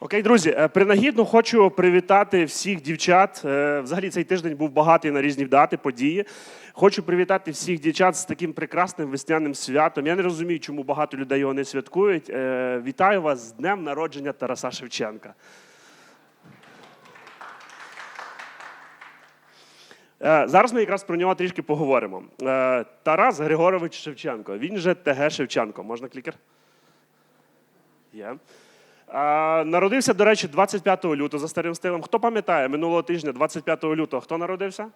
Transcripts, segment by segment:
Окей, друзі, е, принагідно хочу привітати всіх дівчат. Е, Взагалі цей тиждень був багатий на різні дати, події. Хочу привітати всіх дівчат з таким прекрасним весняним святом. Я не розумію, чому багато людей його не святкують. Е, Вітаю вас з днем народження Тараса Шевченка. Зараз ми якраз про нього трішки поговоримо. Тарас Григорович Шевченко. Він же ТГ Шевченко. Можна клікер? Є. А, народився, до речі, 25 лютого за старим стилем. Хто пам'ятає, минулого тижня, 25 лютого, хто народився?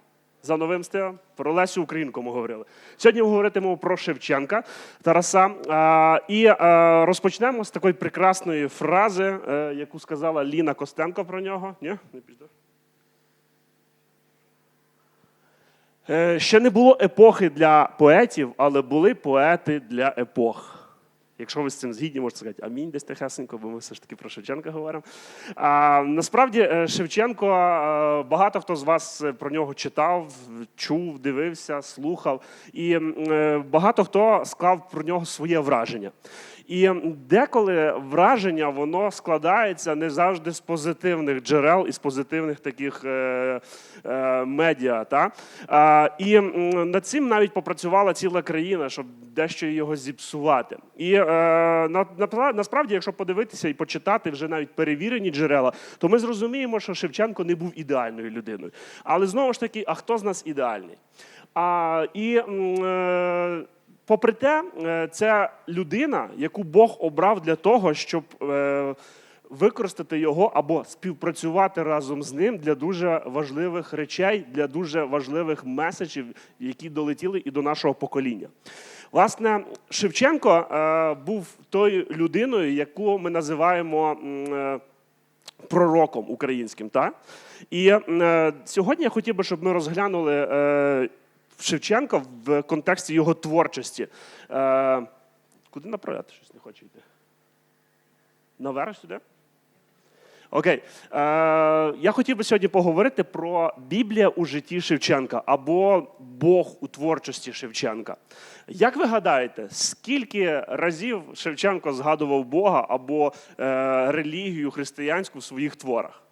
За новим стилем? Про Лесю Українку ми говорили. Сьогодні ми говоритимемо про Шевченка Тараса. І розпочнемо з такої прекрасної фрази, е, яку сказала Ліна Костенко про нього. Ні? Не піде? Е, Ще не було епохи для поетів, але були поети для епох. Якщо ви з цим згідні, можете сказати амінь десь тихесенько, бо ми все ж таки про Шевченка говоримо. А, насправді, е, Шевченко, е, багато хто з вас е, про нього читав, чув, дивився, слухав. І багато хто склав про нього своє враження. І деколи враження воно складається не завжди з позитивних джерел і з позитивних таких е, е, медіа. Та? А, і над цим навіть попрацювала ціла країна, щоб дещо його зіпсувати. І е, на, на, насправді, якщо подивитися і почитати вже навіть перевірені джерела, то ми зрозуміємо, що Шевченко не був ідеальною людиною. Але знову ж таки, а хто з нас ідеальний? А, і е, попри те, це людина, яку Бог обрав для того, щоб е, використати його або співпрацювати разом з ним для дуже важливих речей, для дуже важливих меседжів, які долетіли і до нашого покоління. Власне, Шевченко е, був тою людиною, яку ми називаємо. е, пророком українським. Та? І сьогодні я хотів би, щоб ми розглянули Шевченка в контексті його творчості. Е, куди направляти? Щось не хочу йти. Наверх сюди? Окей. Е, я хотів би сьогодні поговорити про Біблія у житті Шевченка або Бог у творчості Шевченка. Як ви гадаєте, скільки разів Шевченко згадував Бога або е, релігію християнську в своїх творах?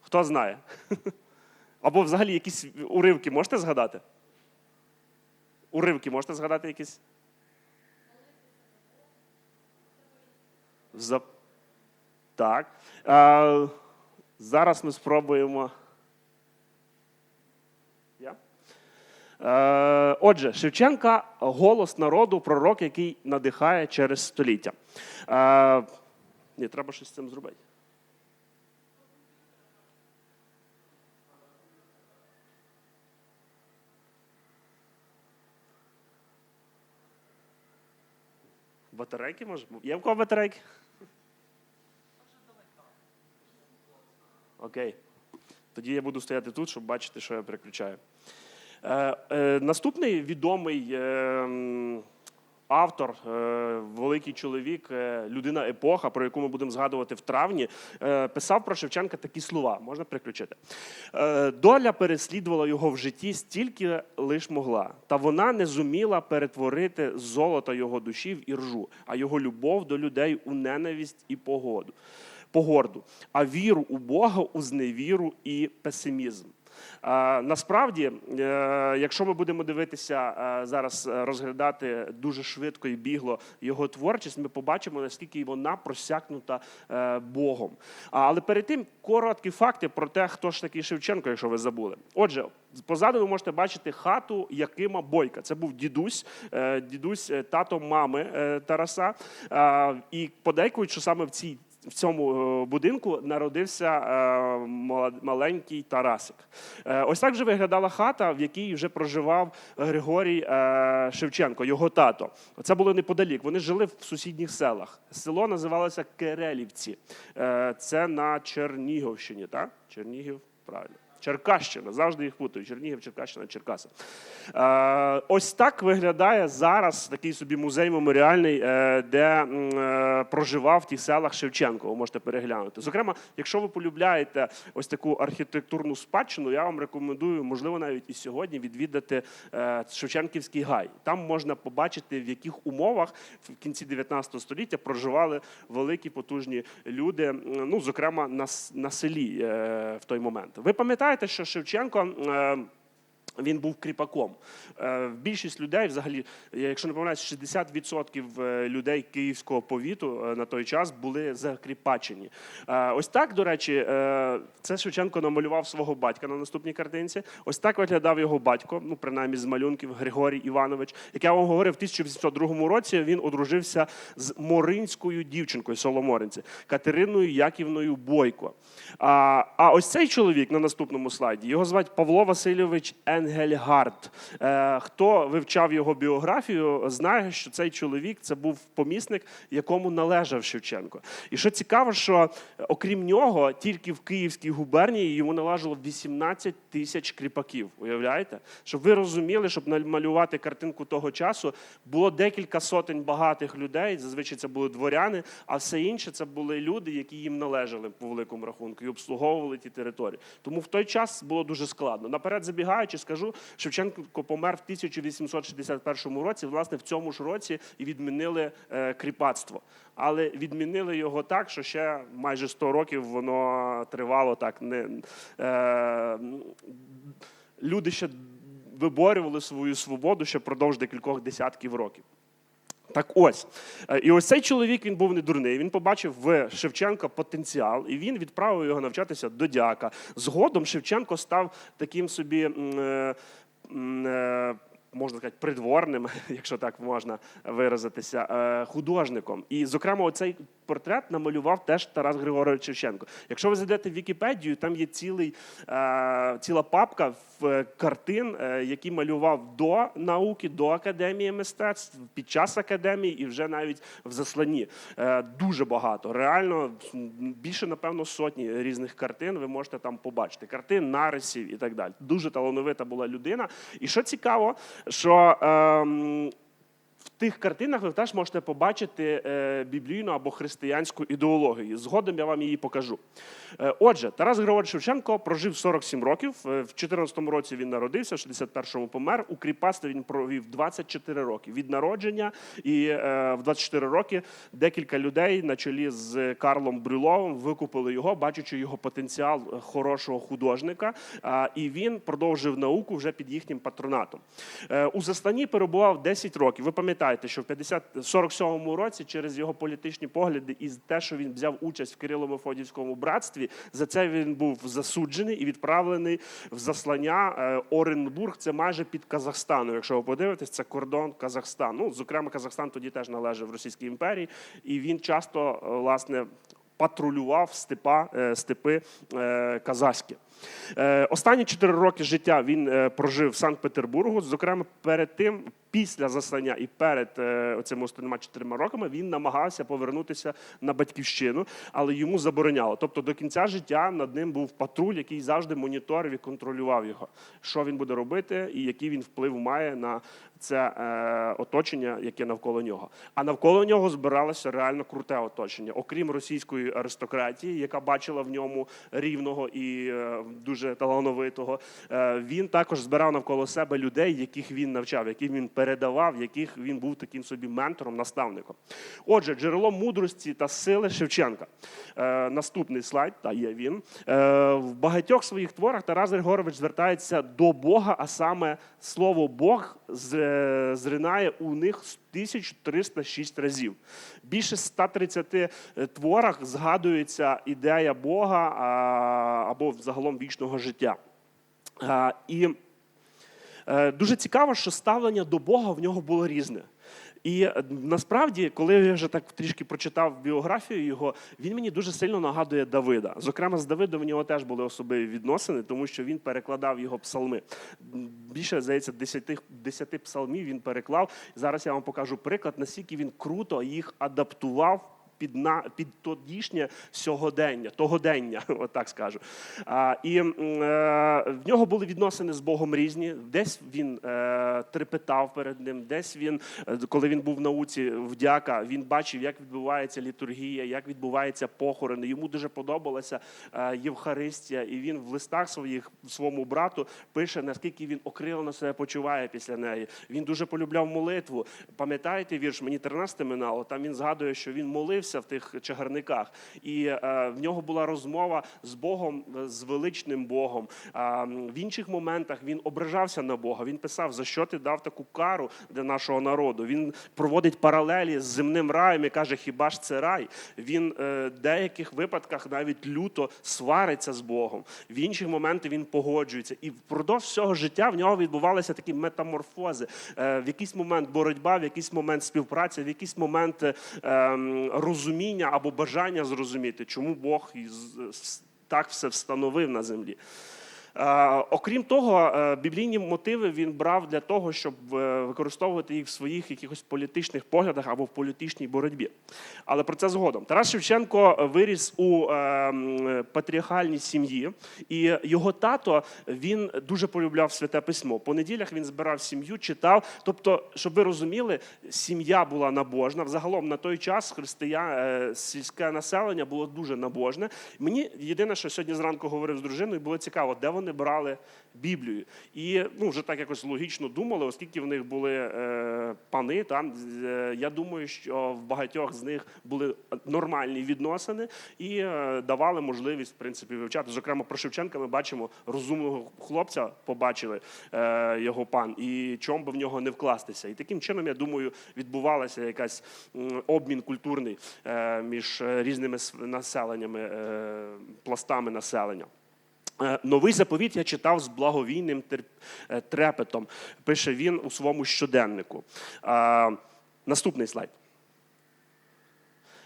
Хто знає? Або взагалі якісь уривки можете згадати? Уривки можете згадати якісь? За... Так. А, зараз ми спробуємо. Е, отже, Шевченка голос народу, пророк, який надихає через століття. Е, ні, треба щось з цим зробити. Батарейки може? Є в кого батарейки? Окей. Тоді я буду стояти тут, щоб бачити, що я переключаю. Е, е, наступний відомий е, автор, е, великий чоловік, е, людина епоха, про яку ми будемо згадувати в травні, е, писав про Шевченка такі слова. Можна переключити. Е, Доля переслідувала його в житті стільки лиш могла, та вона не зуміла перетворити золото його душі в іржу, а його любов до людей у ненависть і погоду погорду, а віру у Бога у зневіру і песимізм. Насправді, е, якщо ми будемо дивитися е, зараз, е, розглядати дуже швидко і бігло його творчість, ми побачимо, наскільки вона просякнута Богом. Але перед тим короткі факти про те, хто ж такий Шевченко, якщо ви забули. Отже, позаду ви можете бачити хату Якима Бойка. Це був дідусь, дідусь тато мами Тараса. І подейкують, що саме в цій в цьому е, будинку народився е, маленький Тарасик. Е, Ось так же виглядала хата, в якій вже проживав Григорій Шевченко, його тато. Це було неподалік. Вони жили в сусідніх селах. Село називалося Керелівці. Це на Чернігівщині, так? Чернігів, правильно. Черкащина. Завжди їх путаю. Чернігів, Черкащина, Черкаси. Е, ось так виглядає зараз такий собі музей меморіальний, е, де е, проживав в тих селах Шевченко. Ви можете переглянути. Зокрема, якщо ви полюбляєте ось таку архітектурну спадщину, я вам рекомендую, можливо, навіть і сьогодні відвідати е, Шевченківський гай. Там можна побачити, в яких умовах в кінці 19 століття проживали великі потужні люди, ну зокрема на, на селі в той момент. Ви пам'ятаєте, що Шевченко. Він був кріпаком. Е, Більшість людей, взагалі, якщо не помиляюсь, 60% е, людей київського повіту е, на той час були закріпачені. Ось так, до речі, це Шевченко намалював свого батька на наступній картинці. Ось так виглядав його батько, ну принаймні з малюнків Григорій Іванович. Як я вам говорив, в 1802 році він одружився з моринською дівчинкою Соломоринці Катериною Яківною Бойко. А, ось цей чоловік на наступному слайді його звати Павло Васильович Енгельгард. Е, хто вивчав його біографію, знає, що цей чоловік це був помісник, якому належав Шевченко. І що цікаво, що е, окрім нього, тільки в Київській губернії йому належало 18 тисяч кріпаків. Уявляєте? Щоб ви розуміли, щоб намалювати картинку того часу, було декілька сотень багатих людей. Зазвичай це були дворяни, а все інше це були люди, які їм належали по великому рахунку і обслуговували ті території. Тому в той час було дуже складно. Наперед забігаючи, скажу, Шевченко помер в 1861 році. Власне, в цьому ж році і відмінили е, кріпацтво. Але відмінили його так, що ще майже 100 років воно тривало так. Не, е, люди ще виборювали свою свободу ще продовж декількох десятків років. Так ось. Е, І ось цей чоловік він був не дурний. Він побачив в Шевченка потенціал, і він відправив його навчатися до дяка. Згодом Шевченко став таким собі. е, е, Можна сказати, придворним, якщо так можна виразитися, е, художником. І, зокрема, оцей портрет намалював теж Тарас Григорович Шевченко. Якщо ви зайдете в Вікіпедію, там є цілий, е, ціла папка в е, картин, які малював до науки, до академії мистецтв, під час академії і вже навіть в засланні. Дуже багато. Реально більше, напевно, сотні різних картин ви можете там побачити. Картин, нарисів і так далі. Дуже талановита була людина. І що цікаво, що. Тих картинах ви теж можете побачити е, біблійну або християнську ідеологію. Згодом я вам її покажу. Е, отже, Тарас Григорович Шевченко прожив 47 років. Е, В 14-му році він народився, в 61-му помер. У кріпацтві він провів 24 роки від народження. І в 24 роки декілька людей на чолі з Карлом Брюловим викупили його, бачачи його потенціал хорошого художника. І він продовжив науку вже під їхнім патронатом. У засланні перебував 10 років. Ви пам'ятаєте, що в 50 47-му році через його політичні погляди і те, що він взяв участь в Кирило-Мефодівському братстві, за це він був засуджений і відправлений в заслання е, Оренбург. Це майже під Казахстаном. Якщо ви подивитесь, це кордон Казахстану. Ну, зокрема, Казахстан тоді теж належав Російській імперії, і він часто е, власне патрулював степа, е, степи казахські. Е, Останні чотири роки життя він е, прожив в Санкт-Петербургу. Зокрема, перед тим, після заслання і перед е, цими останніми чотирма роками він намагався повернутися на батьківщину, але йому забороняло. Тобто до кінця життя над ним був патруль, який завжди моніторив і контролював його, що він буде робити і який він вплив має на це оточення, яке навколо нього. А навколо нього збиралося реально круте оточення, окрім російської аристократії, яка бачила в ньому рівного і е, дуже талановитого. Е, він також збирав навколо себе людей, яких він навчав, яких він передавав, яких він був таким собі ментором, наставником. Отже, джерело мудрості та сили Шевченка. Е, наступний слайд, та є він. Е, в багатьох своїх творах Тарас Григорович звертається до Бога, а саме слово Бог зринає у них 1306 разів. Більше 130 е, творах згадується ідея Бога або загалом вічного життя. І Е, Дуже цікаво, що ставлення до Бога в нього було різне. І е, насправді, коли я вже так трішки прочитав біографію його, він мені дуже сильно нагадує Давида. Зокрема, з Давидом в нього теж були особливі відносини, тому що він перекладав його псалми. Більше, здається, 10, 10 псалмів він переклав. Зараз я вам покажу приклад, наскільки він круто їх адаптував під, на, під тодішнє сьогодення, тогодення, от так скажу. А, і е, в нього були відносини з Богом різні. Десь він е, трепетав перед ним, десь він, е, коли він був в науці вдяка, він бачив, як відбувається літургія, як відбувається похорони. Йому дуже подобалася е, Євхаристія, і він в листах своїх своєму брату пише, наскільки він окрилено себе почуває після неї. Він дуже полюбляв молитву. Пам'ятаєте вірш? Мені 13 минало. Там він згадує, що він молився в тих чагарниках, і е, в нього була розмова з Богом, е, з величним Богом. В інших моментах він ображався на Бога. Він писав, за що ти дав таку кару для нашого народу. Він проводить паралелі з земним раєм і каже, хіба ж це рай? Він е, в деяких випадках навіть люто свариться з Богом. В інших моментах він погоджується. І впродовж всього життя в нього відбувалися такі метаморфози. В якийсь момент боротьба, в якийсь момент співпраця, в якийсь момент е, ем, розуміння або бажання зрозуміти, чому Бог так все встановив на землі. Е, Окрім того, е, біблійні мотиви він брав для того, щоб е, використовувати їх в своїх якихось політичних поглядах або в політичній боротьбі. Але про це згодом. Тарас Шевченко виріс у патріархальній сім'ї, і його тато він дуже полюбляв святе письмо. По неділях він збирав сім'ю, читав. Тобто, щоб ви розуміли, сім'я була набожна. Взагалом на той час християн, сільське населення було дуже набожне. Мені єдине, що сьогодні зранку говорив з дружиною, було цікаво, де вони брали Біблію. І ну, вже так якось логічно думали, оскільки в них були е, пани, там, е, я думаю, що в багатьох з них були нормальні відносини і е, давали можливість в принципі, вивчати. Зокрема, про Шевченка ми бачимо розумного хлопця, побачили е, його пан, і чому би в нього не вкластися. І таким чином, я думаю, відбувалася якась обмін культурний е, між е, різними населеннями, е, пластами населення. Е, Новий заповіт я читав з благовійним е, трепетом, пише він у своєму щоденнику. Наступний слайд.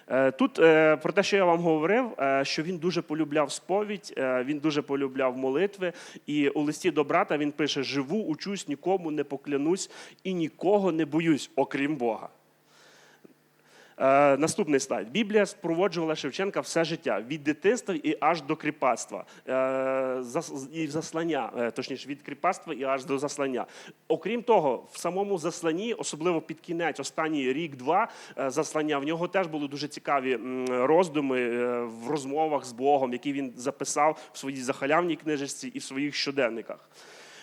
Е, Тут про те, що я вам говорив, що він дуже полюбляв сповідь, він дуже полюбляв молитви. І у листі до брата він пише: Живу, учусь, нікому не поклянусь і нікого не боюсь, окрім Бога. Е, наступний слайд. Біблія спроводжувала Шевченка все життя від дитинства і аж до кріпацтва. Е, зас- і заслання, е, точніше, від кріпацтва і аж до заслання. Окрім того, в самому засланні, особливо під кінець, останній рік-два е, заслання, в нього теж були дуже цікаві роздуми е, в розмовах з Богом, які він записав в своїй захалявній книжечці і в своїх щоденниках.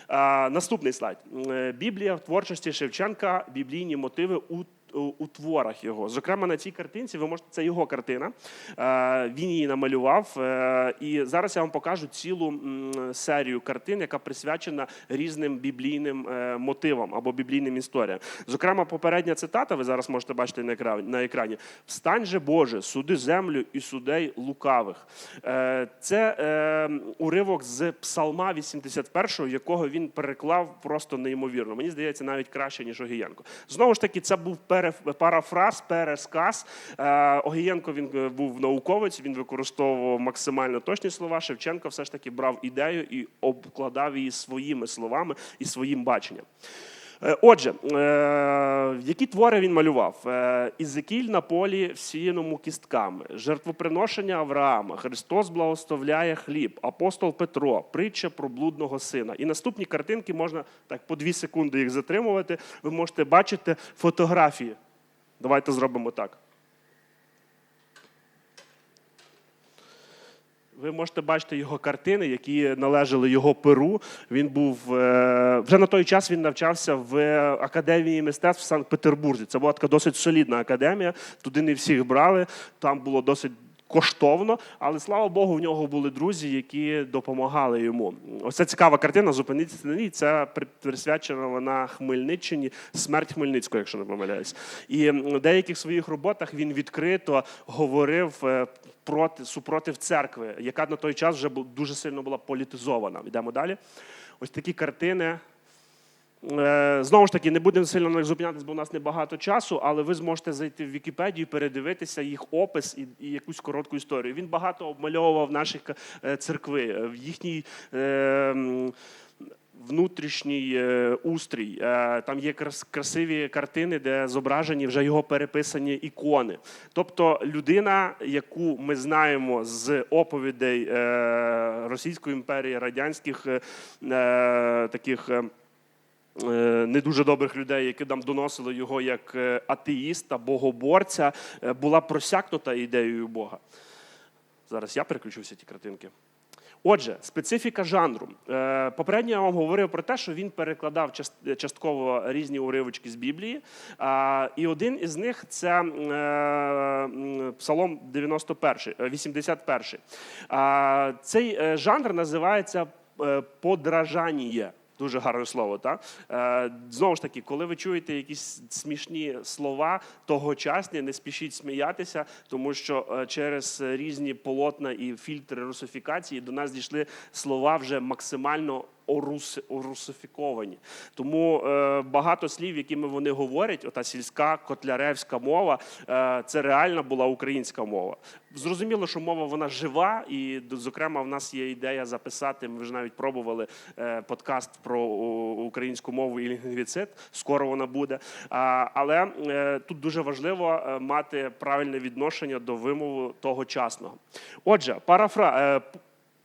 Е, Наступний слайд. Е, Біблія в творчості Шевченка, біблійні мотиви у у, творах його. Зокрема, на цій картинці ви можете це його картина. Е, Він її намалював. Е, І зараз я вам покажу цілу серію картин, яка присвячена різним біблійним е, мотивам або біблійним історіям. Зокрема, попередня цитата, ви зараз можете бачити на екрані. Встань же, Боже, суди землю і судей лукавих. Це уривок з Псалма 81, якого він переклав просто неймовірно. Мені здається, навіть краще, ніж Огієнко. Знову ж таки, це був пере- парафраз, пересказ. Е, Огієнко він е, був науковець, він використовував максимально точні слова. Шевченко все ж таки брав ідею і обкладав її своїми словами і своїм баченням. Е, Отже, е, які твори він малював? Е, Ізекіль на полі, всіяному кістками, жертвоприношення Авраама, Христос благословляє хліб, апостол Петро, притча про блудного сина. І наступні картинки можна так по дві секунди їх затримувати. Ви можете бачити фотографії. Давайте зробимо так. Ви можете бачити його картини, які належали його перу. Він був е, вже на той час. Він навчався в академії мистецтв в Санкт-Петербурзі. Це була така досить солідна академія. Туди не всіх брали. Там було досить. Коштовно, але слава Богу, в нього були друзі, які допомагали йому. Ось цікава картина. Зупиніться на ній. Це присвячена вона Хмельниччині, смерть Хмельницького, якщо не помиляюсь. І в деяких своїх роботах він відкрито говорив е, проти супротив церкви, яка на той час вже дуже сильно була політизована. Йдемо далі. Ось такі картини. Е, Знову ж таки, не будемо сильно на них зупинятися, бо у нас небагато часу, але ви зможете зайти в Вікіпедію, передивитися їх опис і, і якусь коротку історію. Він багато обмальовував наших е, церкви. Е, В їхній е, внутрішній устрій. Там є красиві картини, де зображені вже його переписані ікони. Тобто людина, яку ми знаємо з оповідей Російської імперії, радянських таких. Е, Не дуже добрих людей, які нам доносили його як е, атеїста, богоборця, е, була просякнута ідеєю Бога. Зараз я переключу всі ті картинки. Отже, специфіка жанру. Попередньо я вам говорив про те, що він перекладав частково різні уривочки з Біблії. І один із них це Псалом 91, е, 81. Цей жанр називається подражання. Дуже гарне слово, так? Е, знову ж таки, коли ви чуєте якісь смішні слова тогочасні, не спішіть сміятися, тому що е, через різні полотна і фільтри русифікації до нас дійшли слова вже максимально орус, орусифіковані. Тому е, багато слів, якими вони говорять, ота сільська котляревська мова, е, це реальна була українська мова. Зрозуміло, що мова вона жива, і зокрема, в нас є ідея записати. Ми вже навіть пробували е, подкаст про українську мову і лінгвіцид. Скоро вона буде. А, але е, тут дуже важливо е, мати правильне відношення до вимови тогочасного. Отже, парафра. е,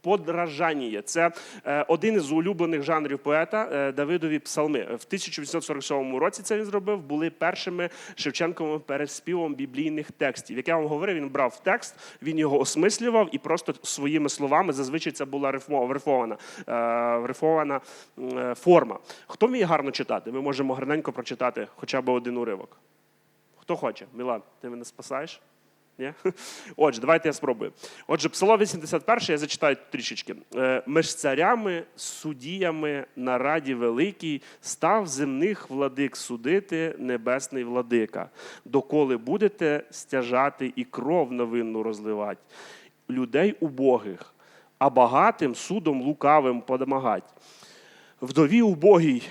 Подражання це е, один із улюблених жанрів поета е, Давидові псалми. В 1847 році це він зробив. Були першими Шевченковим переспівом біблійних текстів. Як я вам говорив, він брав текст, він його осмислював і просто своїми словами. Зазвичай це була рифмо- рифована, е, рифована е, форма. Хто вміє гарно читати? Ми можемо гарненько прочитати хоча б один уривок. Хто хоче? Мілан, ти мене спасаєш? Ні? Отже, давайте я спробую. Отже, Псалом 81, я зачитаю трішечки. Е, Між царями, судіями на раді великій став земних владик судити небесний владика, доколи будете стяжати і кров новинну розливати, людей убогих, а багатим судом лукавим подомагать. Вдові убогій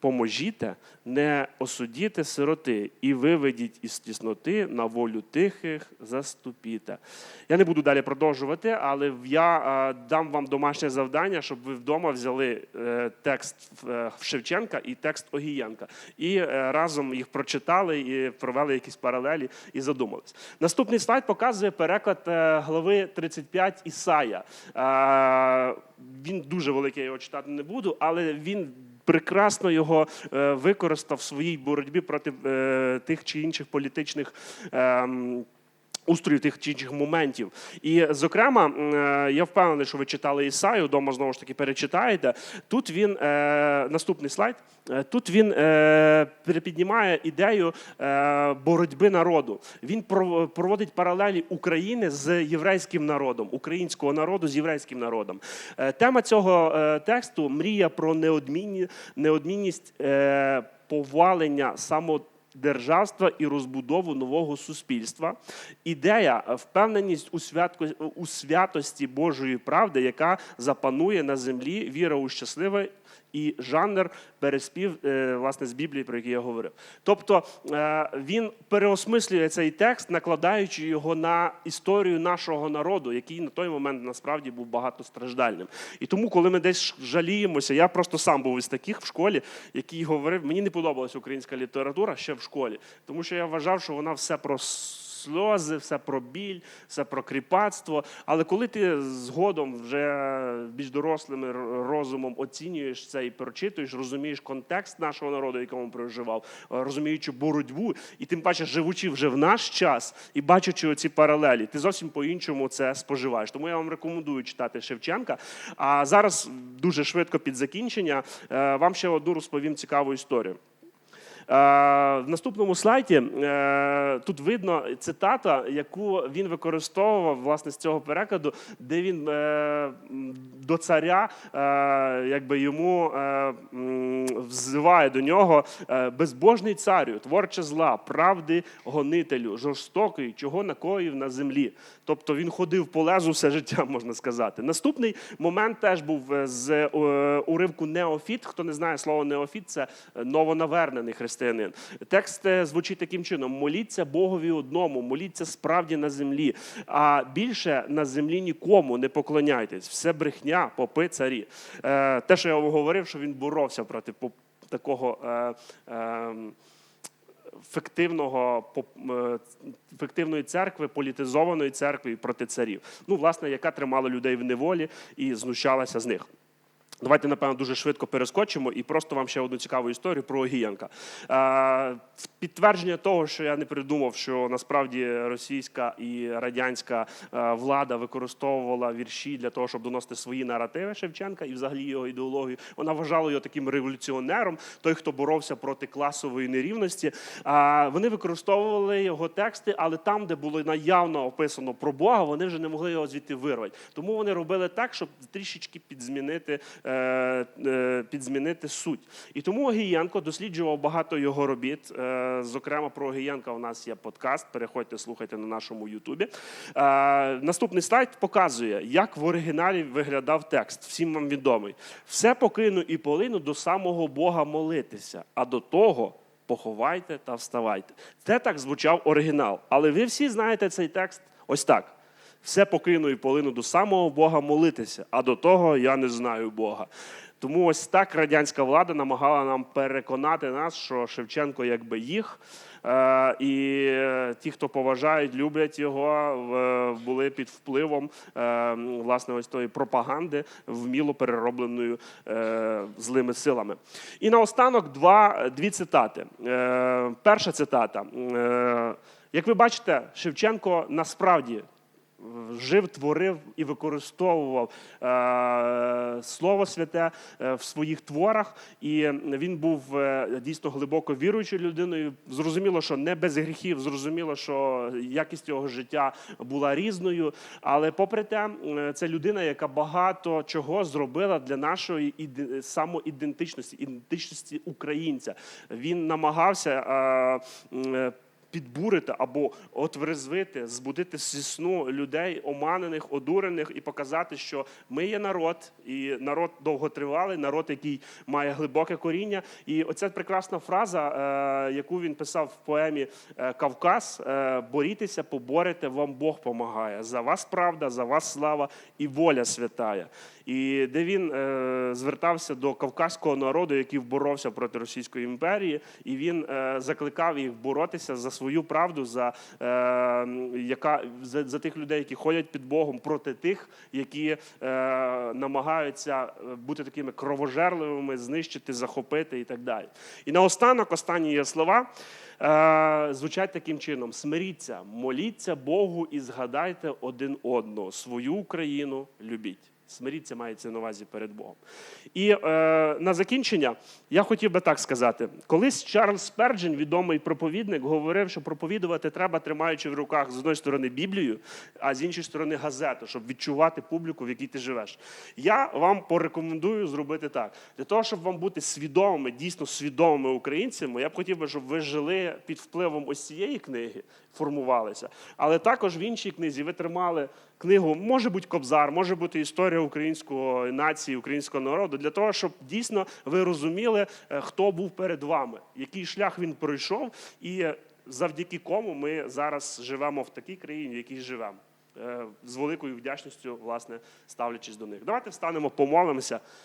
поможіте, не осудіте сироти і виведіть із тісноти на волю тихих заступіте. Я не буду далі продовжувати, але я е, дам вам домашнє завдання, щоб ви вдома взяли е, текст е, Шевченка і текст Огієнка. І разом їх прочитали і провели якісь паралелі і задумались. Наступний слайд показує переклад глави 35 Ісая. Він дуже великий, я його читати не буду, але він прекрасно його е, використав в своїй боротьбі проти е, тих чи інших політичних. Устрою тих чи інших моментів. І, зокрема, е, я впевнений, що ви читали Ісаю, вдома знову ж таки перечитаєте. Тут він, е, наступний слайд, е, тут він перепіднімає ідею боротьби народу. Він пров- проводить паралелі України з єврейським народом, українського народу з єврейським народом. Тема цього тексту мрія про неодмінні, неодмінність повалення само державства і розбудову нового суспільства. Ідея, е, впевненість у, святко, у святості Божої правди, яка запанує на землі, віра у щасливе. І жанр переспів е, власне з Біблії, про який я говорив. Тобто е, він переосмислює цей текст, накладаючи його на історію нашого народу, який на той момент насправді був багатостраждальним. І тому, коли ми десь жаліємося, я просто сам був із таких в школі, який говорив, мені не подобалася українська література ще в школі, тому що я вважав, що вона все про сльози, все про біль, все про кріпацтво. Але коли ти згодом вже більш дорослим розумом оцінюєш це і прочитуєш, розумієш контекст нашого народу, якому проживав, розуміючи боротьбу, і тим паче живучи вже в наш час і бачачи оці паралелі, ти зовсім по-іншому це споживаєш. Тому я вам рекомендую читати Шевченка. А зараз дуже швидко під закінчення е, вам ще одну розповім цікаву історію. Е, В наступному слайді е, тут видно цитата, яку він використовував власне з цього перекладу, де він е, до царя якби йому взиває до нього безбожний царю, творче зла, правди гонителю, жорстокий, чого накоїв на землі. Тобто він ходив по лезу все життя, можна сказати. Наступний момент теж був з уривку Неофіт. Хто не знає слово неофіт, це новонавернений християнин. Християнин. Текст е, звучить таким чином: моліться Богові одному, моліться справді на землі, а більше на землі нікому не поклоняйтесь. Все брехня, попи, царі. Е, Те, що я вам говорив, що він боровся проти такого. Е, е, фіктивного фіктивної церкви, політизованої церкви проти царів. Ну, власне, яка тримала людей в неволі і знущалася з них. Давайте, напевно, дуже швидко перескочимо і просто вам ще одну цікаву історію про Огієнка. Е, Підтвердження того, що я не придумав, що насправді російська і радянська е, влада використовувала вірші для того, щоб доносити свої наративи Шевченка і взагалі його ідеологію. Вона вважала його таким революціонером, той, хто боровся проти класової нерівності. А Вони використовували його тексти, але там, де було наявно описано про Бога, вони вже не могли його звідти вирвати. Тому вони робили так, щоб трішечки підзмінити, е, е, підзмінити суть. І тому Огієнко досліджував багато його робіт. Е, Зокрема, про Огієнка у нас є подкаст. Переходьте, слухайте на нашому Ютубі. Е, Наступний слайд показує, як в оригіналі виглядав текст. Всім вам відомий. Все покину і полину до самого Бога молитися, а до того. Поховайте та вставайте. Це так звучав оригінал. Але ви всі знаєте цей текст ось так. Все покину і полину до самого Бога молитися, а до того я не знаю Бога. Тому ось так радянська влада намагала нам переконати нас, що Шевченко якби їх. Е, І е, ті, хто поважають, люблять його, е, були під впливом власне ось тої пропаганди, вміло переробленою злими силами. І наостанок два, дві цитати. Перша цитата. Як ви бачите, Шевченко насправді жив, творив і використовував е, Слово Святе е, в своїх творах, і він був е, дійсно глибоко віруючою людиною. Зрозуміло, що не без гріхів, зрозуміло, що якість його життя була різною. Але попри те, це людина, яка багато чого зробила для нашої іде- самоідентичності, ідентичності українця. Він намагався. Підбурити або отврезвити, збудити зі сну людей, оманених, одурених, і показати, що ми є народ, і народ довготривалий, народ, який має глибоке коріння. І оця прекрасна фраза, е, яку він писав в поемі е, Кавказ: е, борітеся, поборете, вам Бог помагає. За вас правда, за вас слава і воля святая. І де він звертався до кавказького народу, який боровся проти Російської імперії, і він закликав їх боротися за свою правду, за, е, яка, за, за тих людей, які ходять під Богом, проти тих, які е, намагаються бути такими кровожерливими, знищити, захопити і так далі. І наостанок останні є слова. Е, звучать таким чином: смиріться, моліться Богу і згадайте один одного, свою Україну любіть. Смиріться мається на увазі перед Богом. І е, на закінчення я хотів би так сказати: колись Чарльз Сперджен, відомий проповідник, говорив, що проповідувати треба, тримаючи в руках з одної сторони Біблію, а з іншої сторони газету, щоб відчувати публіку, в якій ти живеш. Я вам порекомендую зробити так. Для того, щоб вам бути свідомими, дійсно свідомими українцями, я б хотів би, щоб ви жили під впливом ось цієї книги, формувалися. Але також в іншій книзі ви тримали книгу, може бути Кобзар, може бути історія української нації, українського народу, для того, щоб дійсно ви розуміли, е, хто був перед вами, який шлях він пройшов, і завдяки кому ми зараз живемо в такій країні, в якій живемо. Е, З великою вдячністю, власне, ставлячись до них. Давайте встанемо, помолимося.